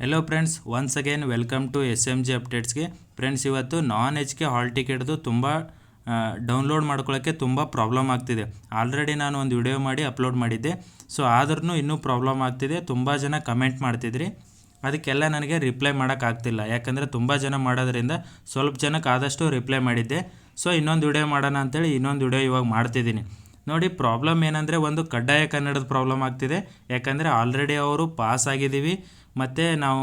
Hello friends once again welcome to S M G ಅಪ್ಡೇಟ್ಸ್ಗೆ friends ಇವತ್ತು ನಾನ್ H K ಹಾಲ್ ಟಿಕೆಟ್ದು ತುಂಬ download ಮಾಡ್ಕೊಳ್ಳೋಕ್ಕೆ ತುಂಬ ಪ್ರಾಬ್ಲಮ್ ಆಗ್ತಿದೆ. ಆಲ್ರೆಡಿ ನಾನು ಒಂದು ವಿಡಿಯೋ ಮಾಡಿ ಅಪ್ಲೋಡ್ ಮಾಡಿದ್ದೆ. ಸೊ ಆದ್ರೂ ಇನ್ನೂ ಪ್ರಾಬ್ಲಮ್ ಆಗ್ತಿದೆ. ತುಂಬ ಜನ ಕಮೆಂಟ್ ಮಾಡ್ತಿದ್ರಿ. ಅದಕ್ಕೆಲ್ಲ ನನಗೆ ರಿಪ್ಲೈ ಮಾಡೋಕ್ಕಾಗ್ತಿಲ್ಲ ಯಾಕಂದರೆ ತುಂಬ ಜನ ಮಾಡೋದ್ರಿಂದ ಸ್ವಲ್ಪ ಜನಕ್ಕೆ ಆದಷ್ಟು ರಿಪ್ಲೈ ಮಾಡಿದ್ದೆ. ಸೊ ಇನ್ನೊಂದು ವಿಡಿಯೋ ಮಾಡೋಣ ಅಂತೇಳಿ ಇನ್ನೊಂದು ವಿಡಿಯೋ ಇವಾಗ ಮಾಡ್ತಿದ್ದೀನಿ. ನೋಡಿ ಪ್ರಾಬ್ಲಮ್ ಏನಂದರೆ ಒಂದು ಕಡ್ಡಾಯ ಕನ್ನಡದ ಪ್ರಾಬ್ಲಮ್ ಆಗ್ತಿದೆ. ಯಾಕಂದರೆ ಆಲ್ರೆಡಿ ಅವರು ಪಾಸ್ ಆಗಿದ್ದೀವಿ. ಮತ್ತು ನಾವು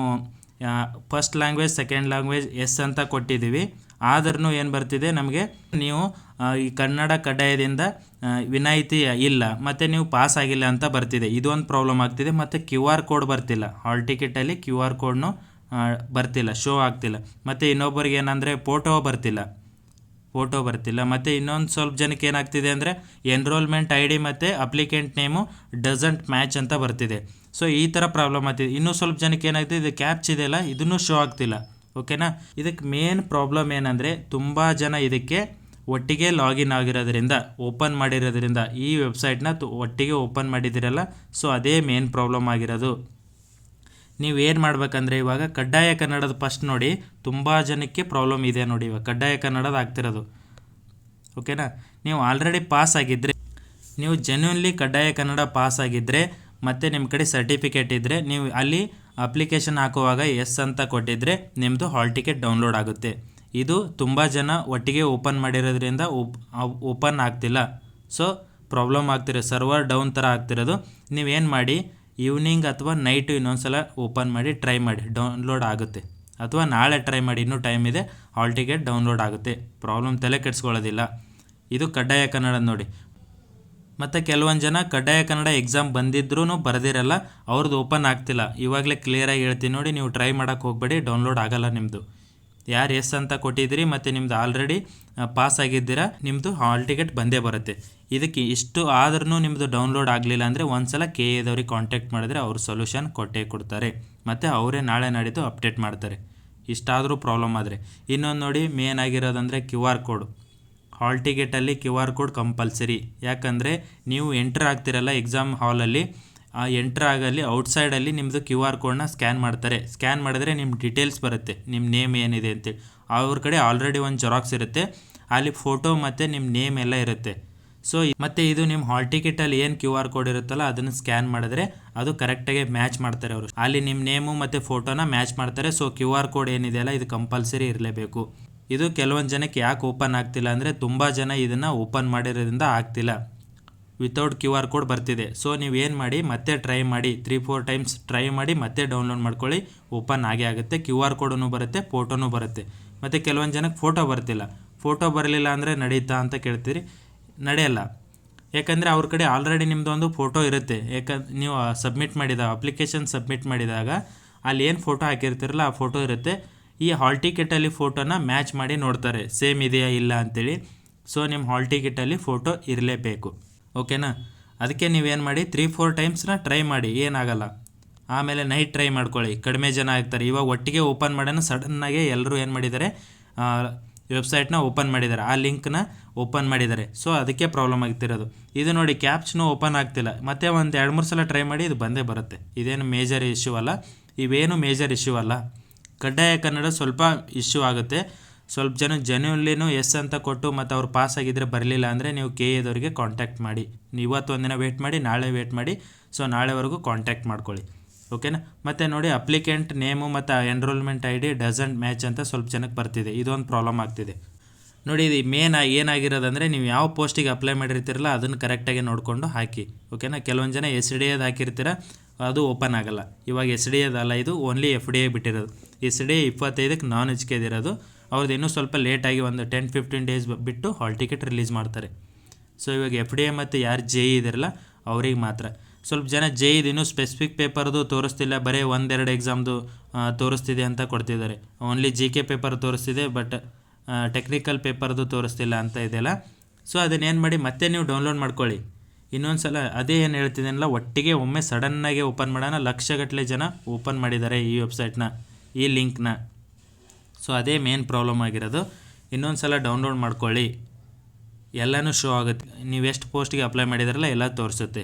first language second language S ಅಂತ ಕೊಟ್ಟಿದ್ದೀವಿ. ಆದ್ರೂ ಏನು ಬರ್ತಿದೆ ನಮಗೆ? ನೀವು ಈ ಕನ್ನಡ ಕಡ್ಡಾಯದಿಂದ ವಿನಾಯಿತಿ ಇಲ್ಲ. ಮತ್ತು ನೀವು ಪಾಸ್ ಆಗಿಲ್ಲ ಅಂತ ಬರ್ತಿದೆ. ಇದೊಂದು ಪ್ರಾಬ್ಲಮ್ ಆಗ್ತಿದೆ. ಮತ್ತು ಕ್ಯೂ ಆರ್ ಕೋಡ್ ಬರ್ತಿಲ್ಲ. ಹಾಲ್ ಟಿಕೆಟಲ್ಲಿ ಕ್ಯೂ ಆರ್ ಕೋಡ್ನು ಬರ್ತಿಲ್ಲ. ಶೋ ಆಗ್ತಿಲ್ಲ. ಮತ್ತು ಇನ್ನೊಬ್ಬರಿಗೆ ಏನಂದರೆ ಫೋಟೋ ಬರ್ತಿಲ್ಲ. ಫೋಟೋ ಬರ್ತಿಲ್ಲ. ಮತ್ತು ಇನ್ನೊಂದು ಸ್ವಲ್ಪ ಜನಕ್ಕೆ ಏನಾಗ್ತಿದೆ ಅಂದರೆ ಎನ್ರೋಲ್ಮೆಂಟ್ ಐ ಡಿ ಮತ್ತು ಅಪ್ಲಿಕೆಂಟ್ ನೇಮು ಡಸಂಟ್ ಮ್ಯಾಚ್ ಅಂತ ಬರ್ತಿದೆ. ಸೊ ಈ ಥರ ಪ್ರಾಬ್ಲಮ್ ಆಗ್ತಿದೆ. ಇನ್ನೂ ಸ್ವಲ್ಪ ಜನಕ್ಕೆ ಏನಾಗ್ತಿದೆ, ಇದು ಕ್ಯಾಪ್ಚ್ ಇದೆಯಲ್ಲ ಇದನ್ನು ಶೋ ಆಗ್ತಿಲ್ಲ. ಓಕೆನಾ ಇದಕ್ಕೆ ಮೇನ್ ಪ್ರಾಬ್ಲಮ್ ಏನಂದರೆ ತುಂಬ ಜನ ಇದಕ್ಕೆ ಒಟ್ಟಿಗೆ ಲಾಗಿನ್ ಆಗಿರೋದ್ರಿಂದ ಓಪನ್ ಮಾಡಿರೋದ್ರಿಂದ ಈ ವೆಬ್ಸೈಟ್ನ ಒಟ್ಟಿಗೆ ಓಪನ್ ಮಾಡಿದ್ದೀರಲ್ಲ ಸೊ ಅದೇ ಮೇನ್ ಪ್ರಾಬ್ಲಮ್ ಆಗಿರೋದು. ನೀವು ಏನು ಮಾಡ್ಬೇಕಂದ್ರೆ ಇವಾಗ ಕಡ್ಡಾಯ ಕನ್ನಡದ ಫಸ್ಟ್ ನೋಡಿ ತುಂಬ ಜನಕ್ಕೆ ಪ್ರಾಬ್ಲಮ್ ಇದೆ ನೋಡಿ ಇವಾಗ. ಕಡ್ಡಾಯ ಕನ್ನಡದ ಆಗ್ತಿರೋದು. ಓಕೆನಾ ನೀವು ಆಲ್ರೆಡಿ ಪಾಸ್ ಆಗಿದ್ದರೆ ನೀವು ಜೆನ್ಯೂನ್ಲಿ ಕಡ್ಡಾಯ ಕನ್ನಡ ಪಾಸ್ ಆಗಿದ್ದರೆ ಮತ್ತು ನಿಮ್ಮ ಕಡೆ ಸರ್ಟಿಫಿಕೇಟ್ ಇದ್ದರೆ ನೀವು ಅಲ್ಲಿ ಅಪ್ಲಿಕೇಶನ್ ಹಾಕುವಾಗ ಎಸ್ ಅಂತ ಕೊಟ್ಟಿದ್ದರೆ ನಿಮ್ಮದು ಹಾಲ್ ಟಿಕೆಟ್ ಡೌನ್ಲೋಡ್ ಆಗುತ್ತೆ. ಇದು ತುಂಬ ಜನ ಒಟ್ಟಿಗೆ ಓಪನ್ ಮಾಡಿರೋದ್ರಿಂದ ಓಪನ್ ಆಗ್ತಿಲ್ಲ. ಸೊ ಪ್ರಾಬ್ಲಮ್ ಆಗ್ತಿರೋ ಸರ್ವರ್ ಡೌನ್ ಥರ ಆಗ್ತಿರೋದು. ನೀವೇನು ಮಾಡಿ ಈವ್ನಿಂಗ್ ಅಥವಾ ನೈಟು ಇನ್ನೊಂದ್ಸಲ ಓಪನ್ ಮಾಡಿ ಟ್ರೈ ಮಾಡಿ ಡೌನ್ಲೋಡ್ ಆಗುತ್ತೆ. ಅಥವಾ ನಾಳೆ ಟ್ರೈ ಮಾಡಿ, ಇನ್ನೂ ಟೈಮ್ ಇದೆ ಹಾಲ್ ಟಿಕೆಟ್ ಡೌನ್ಲೋಡ್ ಆಗುತ್ತೆ. ಪ್ರಾಬ್ಲಮ್ ತಲೆ ಕೆಡಿಸ್ಕೊಳ್ಳೋದಿಲ್ಲ. ಇದು ಕಡ್ಡಾಯ ಕನ್ನಡ ನೋಡಿ. ಮತ್ತು ಕೆಲವೊಂದು ಜನ ಕಡ್ಡಾಯ ಕನ್ನಡ ಎಕ್ಸಾಮ್ ಬಂದಿದ್ರೂ ಬರೆದಿರಲ್ಲ ಅವ್ರದ್ದು ಓಪನ್ ಆಗ್ತಿಲ್ಲ. ಇವಾಗಲೇ ಕ್ಲಿಯರಾಗಿ ಹೇಳ್ತೀನಿ ನೋಡಿ, ನೀವು ಟ್ರೈ ಮಾಡೋಕ್ಕೆ ಹೋಗಬೇಡಿ ಡೌನ್ಲೋಡ್ ಆಗಲ್ಲ ನಿಮ್ಮದು ಯಾರು ಎಸ್ ಅಂತ ಕೊಟ್ಟಿದ್ದೀರಿ ಮತ್ತು ನಿಮ್ಮದು ಆಲ್ರೆಡಿ ಪಾಸ್ ಆಗಿದ್ದೀರಾ ನಿಮ್ಮದು ಹಾಲ್ ಟಿಕೆಟ್ ಬಂದೇ ಬರುತ್ತೆ. ಇದಕ್ಕೆ ಇಷ್ಟು ಆದ್ರೂ ನಿಮ್ಮದು ಡೌನ್ಲೋಡ್ ಆಗಲಿಲ್ಲ ಅಂದರೆ ಒಂದ್ಸಲ ಕೆ ಎದವ್ರಿಗೆ ಕಾಂಟ್ಯಾಕ್ಟ್ ಮಾಡಿದ್ರೆ ಅವ್ರು ಸೊಲ್ಯೂಷನ್ ಕೊಟ್ಟೇ ಕೊಡ್ತಾರೆ. ಮತ್ತು ಅವರೇ ನಾಳೆ ನಾಡಿದ್ದು ಅಪ್ಡೇಟ್ ಮಾಡ್ತಾರೆ. ಇಷ್ಟಾದರೂ ಪ್ರಾಬ್ಲಮ್ ಆದರೆ. ಇನ್ನೊಂದು ನೋಡಿ ಮೇನ್ ಆಗಿರೋದಂದರೆ ಕ್ಯೂ ಆರ್ ಕೋಡ್ ಹಾಲ್ ಟಿಕೆಟಲ್ಲಿ ಕ್ಯೂ ಆರ್ ಕೋಡ್ ಕಂಪಲ್ಸರಿ ಯಾಕಂದರೆ ನೀವು ಎಂಟ್ರ್ ಆಗ್ತಿರಲ್ಲ ಎಕ್ಸಾಮ್ ಹಾಲಲ್ಲಿ ಎಂಟ್ರ್ ಆಗಲ್ಲಿ ಔಟ್ಸೈಡಲ್ಲಿ ನಿಮ್ಮದು ಕ್ಯೂ ಆರ್ ಕೋಡ್ನ ಸ್ಕ್ಯಾನ್ ಮಾಡ್ತಾರೆ. ಸ್ಕ್ಯಾನ್ ಮಾಡಿದ್ರೆ ನಿಮ್ಮ ಡೀಟೇಲ್ಸ್ ಬರುತ್ತೆ. ನಿಮ್ಮ ನೇಮ್ ಏನಿದೆ ಅಂತೇಳಿ. ಅವ್ರ ಕಡೆ ಆಲ್ರೆಡಿ ಒಂದು ಜೆರಾಕ್ಸ್ ಇರುತ್ತೆ. ಅಲ್ಲಿ ಫೋಟೋ ಮತ್ತು ನಿಮ್ಮ ನೇಮ್ ಎಲ್ಲ ಇರುತ್ತೆ. ಸೊ ಮತ್ತು ಇದು ನಿಮ್ಮ ಹಾಲ್ ಟಿಕೆಟಲ್ಲಿ ಏನು ಕ್ಯೂ ಆರ್ ಕೋಡ್ ಇರುತ್ತಲ್ಲ, ಅದನ್ನು ಸ್ಕ್ಯಾನ್ ಮಾಡಿದ್ರೆ ಅದು ಕರೆಕ್ಟಾಗಿ ಮ್ಯಾಚ್ ಮಾಡ್ತಾರೆ ಅವರು. ಅಲ್ಲಿ ನಿಮ್ಮ ನೇಮು ಮತ್ತು ಫೋಟೋನ ಮ್ಯಾಚ್ ಮಾಡ್ತಾರೆ. ಸೊ ಕ್ಯೂ ಆರ್ ಕೋಡ್ ಏನಿದೆಯಲ್ಲ ಇದು ಕಂಪಲ್ಸರಿ ಇರಲೇಬೇಕು. ಇದು ಕೆಲವೊಂದು ಜನಕ್ಕೆ ಯಾಕೆ ಓಪನ್ ಆಗ್ತಿಲ್ಲ ಅಂದರೆ ತುಂಬ ಜನ ಇದನ್ನು ಓಪನ್ ಮಾಡಿರೋದ್ರಿಂದ ಆಗ್ತಿಲ್ಲ. ವಿತೌಟ್ ಕ್ಯೂ ಆರ್ ಕೋಡ್ ಬರ್ತಿದೆ. ಸೊ ನೀವು ಏನು ಮಾಡಿ, ಮತ್ತೆ ಟ್ರೈ ಮಾಡಿ. ತ್ರೀ ಫೋರ್ ಟೈಮ್ಸ್ ಟ್ರೈ ಮಾಡಿ, ಮತ್ತೆ ಡೌನ್ಲೋಡ್ ಮಾಡ್ಕೊಳ್ಳಿ. ಓಪನ್ ಆಗೇ ಆಗುತ್ತೆ. ಕ್ಯೂ ಆರ್ ಕೋಡೂ ಬರುತ್ತೆ ಫೋಟೋನೂ ಬರುತ್ತೆ. ಮತ್ತು ಕೆಲವೊಂದು ಜನಕ್ಕೆ ಫೋಟೋ ಬರ್ತಿಲ್ಲ. ಫೋಟೋ ಬರಲಿಲ್ಲ ಅಂದರೆ ನಡೀತಾ ಅಂತ ಕೇಳ್ತೀರಿ. ನಡೆಯಲ್ಲ. ಯಾಕಂದರೆ ಅವ್ರ ಕಡೆ ಆಲ್ರೆಡಿ ನಿಮ್ಮದು ಒಂದು ಫೋಟೋ ಇರುತ್ತೆ. ಯಾಕ, ನೀವು ಸಬ್ಮಿಟ್ ಮಾಡಿದ ಅಪ್ಲಿಕೇಶನ್ ಸಬ್ಮಿಟ್ ಮಾಡಿದಾಗ ಅಲ್ಲಿ ಏನು ಫೋಟೋ ಹಾಕಿರ್ತೀರಲ್ಲ, ಆ ಫೋಟೋ ಇರುತ್ತೆ. ಈ ಹಾಲ್ ಟಿಕೆಟಲ್ಲಿ ಫೋಟೋನ ಮ್ಯಾಚ್ ಮಾಡಿ ನೋಡ್ತಾರೆ. ಸೇಮ್ ಇದೆಯಾ ಇಲ್ಲ ಅಂತೇಳಿ. ಸೊ ನಿಮ್ಮ ಹಾಲ್ ಟಿಕೆಟಲ್ಲಿ ಫೋಟೋ ಇರಲೇಬೇಕು. ಓಕೆನಾ? ಅದಕ್ಕೆ ನೀವೇನು ಮಾಡಿ ತ್ರೀ ಫೋರ್ ಟೈಮ್ಸ್ನ ಟ್ರೈ ಮಾಡಿ, ಏನಾಗಲ್ಲ. ಆಮೇಲೆ ನೈಟ್ ಟ್ರೈ ಮಾಡ್ಕೊಳ್ಳಿ. ಕಡಿಮೆ ಜನ ಆಗ್ತಾರೆ. ಇವಾಗ ಒಟ್ಟಿಗೆ ಓಪನ್ ಮಾಡೋಣ ಸಡನ್ನಾಗೆ ಎಲ್ಲರೂ ಏನು ಮಾಡಿದ್ದಾರೆ? ವೆಬ್ಸೈಟ್ನ ಓಪನ್ ಮಾಡಿದ್ದಾರೆ. ಆ ಲಿಂಕ್ನ ಓಪನ್ ಮಾಡಿದ್ದಾರೆ. ಸೊ ಅದಕ್ಕೆ ಪ್ರಾಬ್ಲಮ್ ಆಗ್ತಿರೋದು. ಇದು ನೋಡಿ ಕ್ಯಾಪ್ಸ್ನು ಓಪನ್ ಆಗ್ತಿಲ್ಲ. ಮತ್ತೆ ಒಂದು ಎರಡು, ಮೂರು ಸಲ ಟ್ರೈ ಮಾಡಿ, ಇದು ಬಂದೇ ಬರುತ್ತೆ. ಇದೇನು ಮೇಜರ್ ಇಶ್ಯೂ ಅಲ್ಲ. ಇವೇನು ಮೇಜರ್ ಇಶ್ಯೂ ಅಲ್ಲ. ಕಡ್ಡಾಯ ಕನ್ನಡ ಸ್ವಲ್ಪ ಇಶ್ಯೂ ಆಗುತ್ತೆ. ಸ್ವಲ್ಪ ಜನ ಜೆನ್ಯೂನ್ಲಿನೂ ಎಸ್ ಅಂತ ಕೊಟ್ಟು ಮತ್ತು ಅವ್ರು ಪಾಸ್ ಆಗಿದ್ದರೆ ಬರಲಿಲ್ಲ ಅಂದರೆ ನೀವು ಕೆ ಎದವರಿಗೆ ಕಾಂಟ್ಯಾಕ್ಟ್ ಮಾಡಿ. ಇವತ್ತು ಒಂದಿನ ವೇಟ್ ಮಾಡಿ, ನಾಳೆ ವೇಟ್ ಮಾಡಿ. ಸೊ ನಾಳೆವರೆಗೂ ಕಾಂಟ್ಯಾಕ್ಟ್ ಮಾಡ್ಕೊಳ್ಳಿ. ಓಕೆನಾ ಮತ್ತು ನೋಡಿ ಅಪ್ಲಿಕೆಂಟ್ ನೇಮು ಮತ್ತು enrollment I D doesn't match ಅಂತ ಸ್ವಲ್ಪ ಜನಕ್ಕೆ ಬರ್ತಿದೆ. ಇದೊಂದು ಪ್ರಾಬ್ಲಮ್ ಆಗ್ತಿದೆ. ನೋಡಿ, ಇದು ಮೇನ್ ಏನಾಗಿರೋದಂದರೆ ನೀವು ಯಾವ ಪೋಸ್ಟಿಗೆ ಅಪ್ಲೈ ಮಾಡಿರ್ತೀರಲ್ಲ, ಅದನ್ನು ಕರೆಕ್ಟಾಗಿ ನೋಡಿಕೊಂಡು ಹಾಕಿ. ಓಕೆನಾ ಕೆಲವೊಂದು ಜನ ಎಸ್ ಡಿ ಎದ್ ಹಾಕಿರ್ತೀರ, ಅದು ಓಪನ್ ಆಗಲ್ಲ. ಇವಾಗ ಎಸ್ ಡಿ ಎದ್ ಅಲ್ಲ, ಇದು ಓನ್ಲಿ ಎಫ್ ಡಿ ಎ ಬಿಟ್ಟಿರೋದು. ಎಸ್ ಡಿ ಎ ಇಪ್ಪತ್ತೈದಕ್ಕೆ ನಾನ್ ಇರೋದು. ಅವ್ರದ್ದು ಇನ್ನೂ ಸ್ವಲ್ಪ ಲೇಟಾಗಿ ಒಂದು ಟೆನ್ ಫಿಫ್ಟೀನ್ ಡೇಸ್ ಬಿಟ್ಟು ಹಾಲ್ ಟಿಕೆಟ್ ರಿಲೀಸ್ ಮಾಡ್ತಾರೆ. ಸೊ ಇವಾಗ ಎಫ್ ಡಿ ಎ ಮತ್ತು ಯಾರು ಜೆ ಇ ಇದಿರಲ್ಲ, ಅವ್ರಿಗೆ ಮಾತ್ರ. ಸ್ವಲ್ಪ ಜನ ಜೆ ಇದು ಇನ್ನೂ ಸ್ಪೆಸಿಫಿಕ್ ಪೇಪರ್ದು ತೋರಿಸ್ತಿಲ್ಲ, ಬರೀ ಒಂದೆರಡು ಎಕ್ಸಾಮ್ದು ತೋರಿಸ್ತಿದೆ ಅಂತ ಕೊಡ್ತಿದ್ದಾರೆ. ಓನ್ಲಿ ಜಿ ಕೆ ಪೇಪರ್ ತೋರಿಸ್ತಿದೆ ಬಟ್ ಟೆಕ್ನಿಕಲ್ ಪೇಪರ್ದು ತೋರಿಸ್ತಿಲ್ಲ ಅಂತ ಇದೆಯಲ್ಲ ಸೊ ಅದನ್ನೇನು ಮಾಡಿ ಮತ್ತೆ ನೀವು ಡೌನ್ಲೋಡ್ ಮಾಡ್ಕೊಳ್ಳಿ. ಇನ್ನೊಂದು ಸಲ ಅದೇ ಏನು ಹೇಳ್ತಿದ್ದೀನಲ್ಲ ಒಟ್ಟಿಗೆ ಒಮ್ಮೆ ಸಡನ್ನಾಗಿ ಓಪನ್ ಮಾಡೋಣ ಲಕ್ಷಗಟ್ಟಲೆ ಜನ ಓಪನ್ ಮಾಡಿದ್ದಾರೆ ಈ ವೆಬ್ಸೈಟ್ನ ಈ ಲಿಂಕ್ನ ಸೊ ಅದೇ ಮೇನ್ ಪ್ರಾಬ್ಲಮ್ ಆಗಿರೋದು. ಇನ್ನೊಂದು ಸಲ ಡೌನ್ಲೋಡ್ ಮಾಡ್ಕೊಳ್ಳಿ. ಎಲ್ಲನೂ ಶೋ ಆಗುತ್ತೆ. ನೀವು ಎಷ್ಟು ಪೋಸ್ಟಿಗೆ ಅಪ್ಲೈ ಮಾಡಿದಾರಲ್ಲ ಎಲ್ಲ ತೋರಿಸುತ್ತೆ.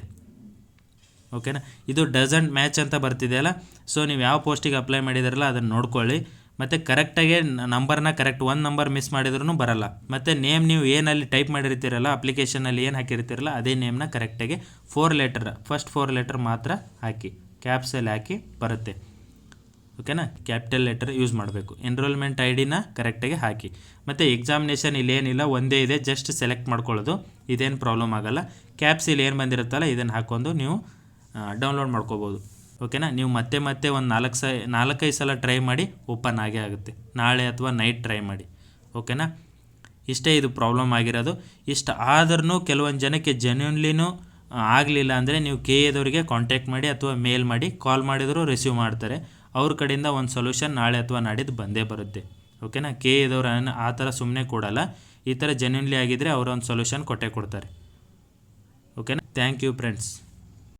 ಓಕೆನಾ ಇದು ಡಸಂಟ್ ಮ್ಯಾಚ್ ಅಂತ ಬರ್ತಿದೆಯಲ್ಲ ಸೊ ನೀವು ಯಾವ ಪೋಸ್ಟಿಗೆ ಅಪ್ಲೈ ಮಾಡಿದಾರಲ್ಲ ಅದನ್ನು ನೋಡ್ಕೊಳ್ಳಿ. ಮತ್ತು ಕರೆಕ್ಟಾಗಿ ನಂಬರ್ನ ಕರೆಕ್ಟ್ ಒಂದು ನಂಬರ್ ಮಿಸ್ ಮಾಡಿದ್ರೂ ಬರಲ್ಲ. ಮತ್ತು ನೇಮ್ ನೀವು ಏನಲ್ಲಿ ಟೈಪ್ ಮಾಡಿರ್ತೀರಲ್ಲ ಅಪ್ಲಿಕೇಶನಲ್ಲಿ ಏನು ಹಾಕಿರ್ತೀರಲ್ಲ, ಅದೇ ನೇಮ್ನ ಕರೆಕ್ಟಾಗಿ four letter first four letter ಮಾತ್ರ ಹಾಕಿ. ಕ್ಯಾಪ್ಸಲ್ಲಿ ಹಾಕಿ ಬರುತ್ತೆ. ಓಕೆನಾ? ಕ್ಯಾಪಿಟಲ್ ಲೆಟರ್ ಯೂಸ್ ಮಾಡಬೇಕು. ಎನ್ರೋಲ್ಮೆಂಟ್ ಐ ಡಿನ ಕರೆಕ್ಟಾಗಿ ಹಾಕಿ. ಮತ್ತು ಎಕ್ಸಾಮಿನೇಷನ್ ಇಲ್ಲೇನಿಲ್ಲ ಒಂದೇ ಇದೆ ಜಸ್ಟ್ ಸೆಲೆಕ್ಟ್ ಮಾಡ್ಕೊಳ್ಳೋದು. ಇದೇನು ಪ್ರಾಬ್ಲಮ್ ಆಗಲ್ಲ. ಕ್ಯಾಪ್ಸ್ ಇಲ್ಲಿ ಏನು ಬಂದಿರುತ್ತಲ್ಲ, ಇದನ್ನು ಹಾಕೊಂಡು ನೀವು ಡೌನ್ಲೋಡ್ ಮಾಡ್ಕೋಬೋದು. ಓಕೆನಾ? ನೀವು ಮತ್ತೆ ಮತ್ತೆ ಒಂದು ನಾಲ್ಕು ಸ, ನಾಲ್ಕೈದು ಸಲ ಟ್ರೈ ಮಾಡಿ ಓಪನ್ ಆಗೇ ಆಗುತ್ತೆ. ನಾಳೆ ಅಥವಾ ನೈಟ್ ಟ್ರೈ ಮಾಡಿ. ಓಕೆನಾ? ಇಷ್ಟೇ ಇದು ಪ್ರಾಬ್ಲಮ್ ಆಗಿರೋದು. ಇಷ್ಟು ಆದ್ರೂ ಕೆಲವೊಂದು ಜನಕ್ಕೆ ಜೆನ್ಯೂನ್ಲಿನೂ ಆಗಲಿಲ್ಲ ಅಂದರೆ ನೀವು ಕೆ ಎದವರಿಗೆ ಕಾಂಟ್ಯಾಕ್ಟ್ ಮಾಡಿ ಅಥವಾ ಮೇಲ್ ಮಾಡಿ ಕಾಲ್ ಮಾಡಿದರೂ ರಿಸೀವ್ ಮಾಡ್ತಾರೆ. ಅವ್ರ ಕಡೆಯಿಂದ ಒಂದು ಸೊಲ್ಯೂಷನ್ ನಾಳೆ ಅಥವಾ ನಾಡಿದ್ದು ಬಂದೇ ಬರುತ್ತೆ. ಓಕೆನಾ ಕೆ ಎದವ್ರು ಆ ಥರ ಸುಮ್ಮನೆ ಕೊಡಲ್ಲ. ಈ ಥರ ಜೆನ್ಯೂನ್ಲಿ ಆಗಿದ್ದರೆ ಅವರು ಒಂದು ಸೊಲ್ಯೂಷನ್ ಕೊಟ್ಟೇ ಕೊಡ್ತಾರೆ. ಓಕೆನಾ ಥ್ಯಾಂಕ್ ಯು ಫ್ರೆಂಡ್ಸ್